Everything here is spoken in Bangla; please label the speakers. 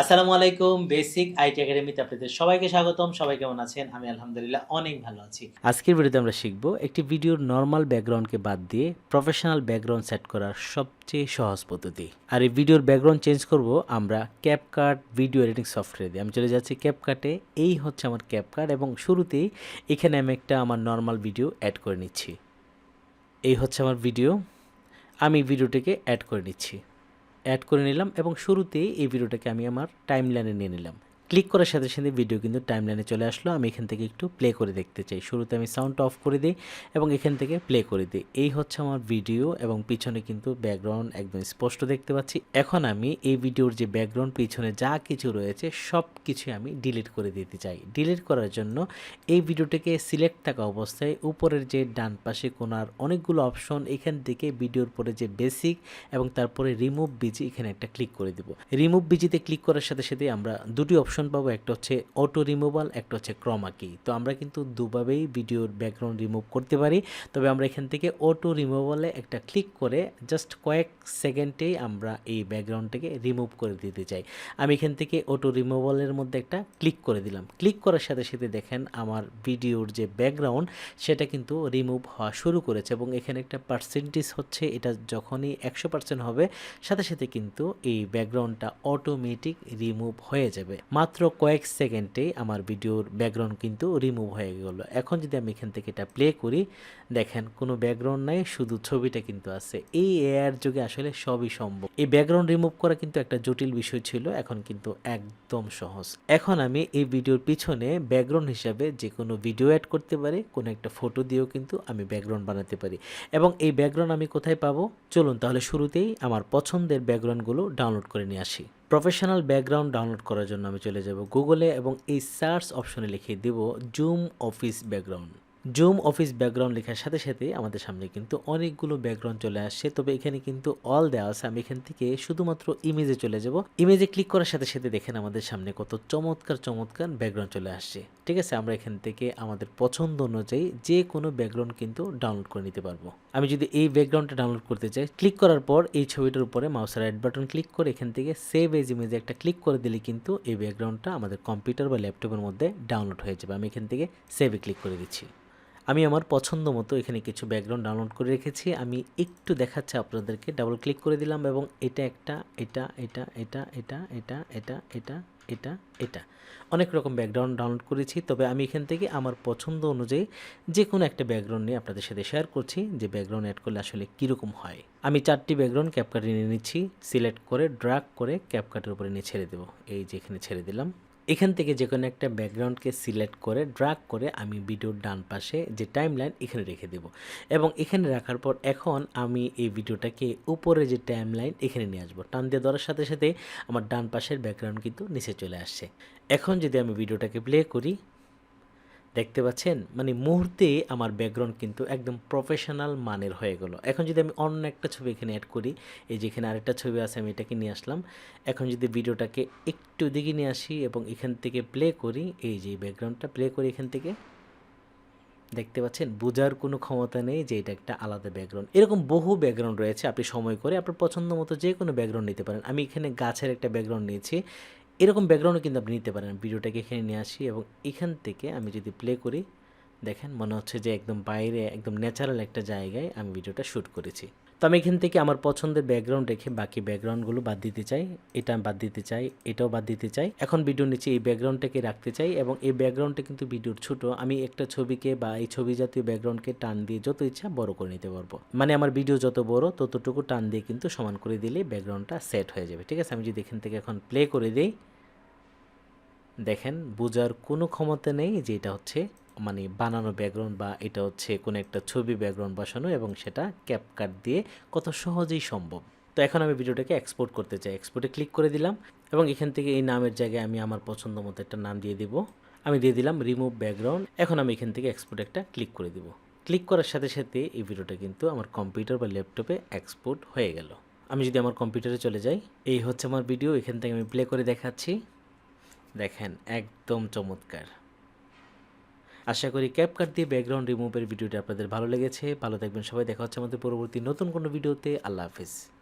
Speaker 1: আসসালামু আলাইকুম বেসিক আইটি একাডেমিতে আপনাদের সবাইকে স্বাগতম। সবাই কেমন আছেন? আমি আলহামদুলিল্লাহ অনেক ভালো আছি। আজকের ভিডিওতে আমরা শিখব একটি ভিডিওর নর্মাল ব্যাকগ্রাউন্ডকে বাদ দিয়ে প্রফেশনাল ব্যাকগ্রাউন্ড সেট করার সবচেয়ে সহজ পদ্ধতি। আর এই ভিডিওর ব্যাকগ্রাউন্ড চেঞ্জ করব আমরা ক্যাপকাট ভিডিও এডিটিং সফটওয়্যার দিয়ে। আমি চলে যাচ্ছি ক্যাপকাটে এই হচ্ছে আমার ক্যাপকাট এবং শুরুতেই এখানে আমি একটা আমার নর্মাল ভিডিও অ্যাড করে নিচ্ছি। এই হচ্ছে আমার ভিডিও আমি ভিডিওটিকে অ্যাড করে নিচ্ছি। অ্যাড করে নিলাম এবং শুরুতেই এই ভিডিওটাকে আমি আমার টাইম লাইনে নিয়ে নিলাম। ক্লিক করার সাথে সাথে ভিডিও কিন্তু টাইম লাইনে চলে আসলো। আমি এখান থেকে একটু প্লে করে দেখতে চাই। শুরুতে আমি সাউন্ড অফ করে দিই এবং এখান থেকে প্লে করে দিই। এই হচ্ছে আমার ভিডিও এবং পিছনে কিন্তু ব্যাকগ্রাউন্ড একদম স্পষ্ট দেখতে পাচ্ছি। এখন আমি এই ভিডিওর যে ব্যাকগ্রাউন্ড পিছনে যা কিছু রয়েছে সব কিছু আমি ডিলিট করে দিতে চাই। ডিলিট করার জন্য এই ভিডিওটাকে সিলেক্ট থাকা অবস্থায় উপরের যে ডান পাশে কোনার অনেকগুলো অপশন এখান থেকে ভিডিওর পরে যে বেসিক এবং তারপরে রিমুভ বিজি এখানে একটা ক্লিক করে দিব। রিমুভ বিজিতে ক্লিক করার সাথে সাথে আমরা দুটি অপশন পাবো, একটা হচ্ছে অটো রিমুভাল একটা হচ্ছে ক্রমা কি তো আমরা কিন্তু দুভাবেই ভিডিওর ব্যাকগ্রাউন্ড রিমুভ করতে পারি। তবে আমরা এখান থেকে অটো রিমুভালে একটা ক্লিক করে জাস্ট কয়েক সেকেন্ডেই আমরা এই ব্যাকগ্রাউন্ডটাকে রিমুভ করে দিতে চাই। আমি এখান থেকে অটো রিমুভালের মধ্যে একটা ক্লিক করে দিলাম। ক্লিক করার সাথে সাথে দেখেন আমার ভিডিওর যে ব্যাকগ্রাউন্ড সেটা কিন্তু রিমুভ হওয়া শুরু করেছে এবং এখানে একটা পার্সেন্টেজ হচ্ছে, এটা যখনই একশো পার্সেন্ট হবে, সাথে সাথে কিন্তু এই ব্যাকগ্রাউন্ডটা অটোমেটিক রিমুভ হয়ে যাবে। মাত্র কয়েক সেকেন্ডে আমার ভিডিওর ব্যাকগ্রাউন্ড কিন্তু রিমুভ হয়ে গেল। এখন যদি আমি এখান থেকে এটা প্লে করি, দেখেন কোনো ব্যাকগ্রাউন্ড নাই, শুধু ছবিটা কিন্তু আছে। এই এআর যুগে আসলে সবই সম্ভব। এই ব্যাকগ্রাউন্ড রিমুভ করা কিন্তু একটা জটিল বিষয় ছিল, এখন কিন্তু একদম সহজ। এখন আমি এই ভিডিওর পিছনে ব্যাকগ্রাউন্ড হিসাবে যে কোনো ভিডিও অ্যাড করতে পারি, কোনো একটা ফটো দিয়েও কিন্তু আমি ব্যাকগ্রাউন্ড বানাতে পারি। এবং এই ব্যাকগ্রাউন্ড আমি কোথায় পাবো? চলুন তাহলে শুরুতেই আমার পছন্দের ব্যাকগ্রাউন্ডগুলো ডাউনলোড করে নিয়ে আসি। প্রফেশনাল ব্যাকগ্রাউন্ড ডাউনলোড করার জন্য আমি চলে যাব গুগলে এবং এই সার্চ অপশনে লিখে দেব zoom office background. Zoom office background লেখার সাথে সাথে আমাদের সামনে কিন্তু অনেকগুলো ব্যাকগ্রাউন্ড চলে আসছে। তবে এখানে কিন্তু অল দেওয়া আছে। আমি এখান থেকে শুধুমাত্র ইমেজে চলে যাব। ইমেজে ক্লিক করার সাথে সাথে দেখেন আমাদের সামনে কত চমৎকার চমৎকার ব্যাকগ্রাউন্ড চলে আসছে। ঠিক আছে? আমরা এখান থেকে আমাদের পছন্দ অনুযায়ী যে কোনো ব্যাকগ্রাউন্ড কিন্তু ডাউনলোড করে নিতে পারব। আমি যদি এই ব্যাকগ্রাউন্ডটা ডাউনলোড করতে চাই ক্লিক করার পর এই ছবিটার উপরে মাউসের রাইট বাটন ক্লিক করে এখান থেকে সেভ এজ ইমেজে একটা ক্লিক করে দিলে কিন্তু এই ব্যাকগ্রাউন্ডটা আমাদের কম্পিউটার বা ল্যাপটপের মধ্যে ডাউনলোড হয়ে যাবে। আমি এখান থেকে সেভে ক্লিক করে দিচ্ছি। আমি আমার পছন্দ মতো এখানে কিছু ব্যাকগ্রাউন্ড ডাউনলোড করে রেখেছি। আমি একটু দেখাচ্ছি আপনাদেরকে। ডাবল ক্লিক করে দিলাম এবং এটা একটা, এটা এটা এটা এটা এটা এটা এটা এটা এটা। অনেক রকম ব্যাকগ্রাউন্ড ডাউনলোড করেছি। তবে আমি এখান থেকে আমার পছন্দ অনুযায়ী যে কোনো একটা ব্যাকগ্রাউন্ড নিয়ে আপনাদের সাথে শেয়ার করছি, যে ব্যাকগ্রাউন্ড অ্যাড করলে আসলে কীরকম হয়। আমি চারটি ব্যাকগ্রাউন্ড ক্যাপকাটে নিয়ে নিচ্ছি। সিলেক্ট করে ড্রাগ করে ক্যাপকাটের উপরে নিয়ে ছেড়ে দেবো। এই যে এখানে ছেড়ে দিলাম। এখান থেকে যে কোনো একটা ব্যাকগ্রাউন্ডকে সিলেক্ট করে, ড্রাগ করে আমি ভিডিওর ডান পাশে যে টাইম লাইন এখানে রেখে দেব। এবং এখানে রাখার পর এখন আমি এই ভিডিওটাকে উপরে যে টাইম লাইন এখানে নিয়ে আসব। টান দিয়ে ধরার সাথে সাথে আমার ডান পাশের ব্যাকগ্রাউন্ড কিন্তু নিচে চলে আসছে। এখন যদি আমি ভিডিওটাকে প্লে করি দেখতে পাচ্ছেন? মানে মুহূর্তে আমার ব্যাকগ্রাউন্ড কিন্তু একদম প্রফেশনাল মানের হয়ে গেল। এখন যদি আমি অন্য একটা ছবি এখানে অ্যাড করি, এই যে এখানে আরেকটা ছবি আছে, আমি এটাকে নিয়ে আসলাম। এখন যদি ভিডিওটাকে একটু দিকে নিয়ে আসি এবং এখান থেকে প্লে করি, এই যে ব্যাকগ্রাউন্ডটা প্লে করি এখান থেকে, দেখতে পাচ্ছেন? বোঝার কোনো ক্ষমতা নেই যে এটা একটা আলাদা ব্যাকগ্রাউন্ড এরকম বহু ব্যাকগ্রাউন্ড রয়েছে, আপনি সময় করে আপনার পছন্দ মতো যে কোনো ব্যাকগ্রাউন্ড নিতে পারেন। আমি এখানে গাছের একটা ব্যাকগ্রাউন্ড নিয়েছি। এরকম ব্যাকগ্রাউন্ডও কিন্তু আপনি নিতে পারেন। ভিডিওটাকে এখানে নিয়ে আসি এবং এখান থেকে আমি যদি প্লে করি, দেখেন মনে হচ্ছে যে একদম বাইরে, একদম ন্যাচারাল একটা জায়গায় আমি ভিডিওটা শ্যুট করেছি। তো আমি এখান থেকে আমার পছন্দের ব্যাকগ্রাউন্ড রেখে বাকি ব্যাকগ্রাউন্ডগুলো বাদ দিতে চাই। এটা বাদ দিতে চাই, এটাও বাদ দিতে চাই। এখন ভিডিওর নিচে এই ব্যাকগ্রাউন্ডটাকে রাখতে চাই এবং এই ব্যাকগ্রাউন্ডটা কিন্তু ভিডিওর ছোট। আমি একটা ছবিকে বা এই ছবি জাতীয় ব্যাকগ্রাউন্ডকে টান দিয়ে যত ইচ্ছা বড় করে নিতে পারব। মানে আমার ভিডিও যত বড়, ততটুকু টান দিয়ে কিন্তু সমান করে দিলে ব্যাকগ্রাউন্ডটা সেট হয়ে যাবে। ঠিক আছে? আমি যদি এখান থেকে এখন প্লে করে দিই দেখেন, বোঝার কোনো ক্ষমতা নেই যে এটা হচ্ছে মানে বানানো ব্যাকগ্রাউন্ড বা এটা হচ্ছে কোনো একটা ছবি ব্যাকগ্রাউন্ড বসানো এবং সেটা ক্যাপকাট দিয়ে কত সহজেই সম্ভব। তো এখন আমি ভিডিওটাকে এক্সপোর্ট করতে চাই। এক্সপোর্টে ক্লিক করে দিলাম এবং এখান থেকে এই নামের জায়গায় আমি আমার পছন্দ মতো একটা নাম দিয়ে দিব। আমি দিয়ে দিলাম রিমুভ ব্যাকগ্রাউন্ড এখন আমি এখান থেকে এক্সপোর্ট একটা ক্লিক করে দিব। ক্লিক করার সাথে সাথে এই ভিডিওটা কিন্তু আমার কম্পিউটার বা ল্যাপটপে এক্সপোর্ট হয়ে গেল। আমি যদি আমার কম্পিউটারে চলে যাই, এই হচ্ছে আমার ভিডিও এখান থেকে আমি প্লে করে দেখাচ্ছি। দেখেন, একদম চমৎকার। আশা করি ক্যাপকাট দিয়ে ব্যাকগ্রাউন্ড রিমুভের ভিডিওটি আপনাদের ভালো লেগেছে। ভালো থাকবেন সবাই। দেখা হচ্ছে আমাদের পরবর্তী নতুন কোনো ভিডিওতে। আল্লাহ হাফিজ।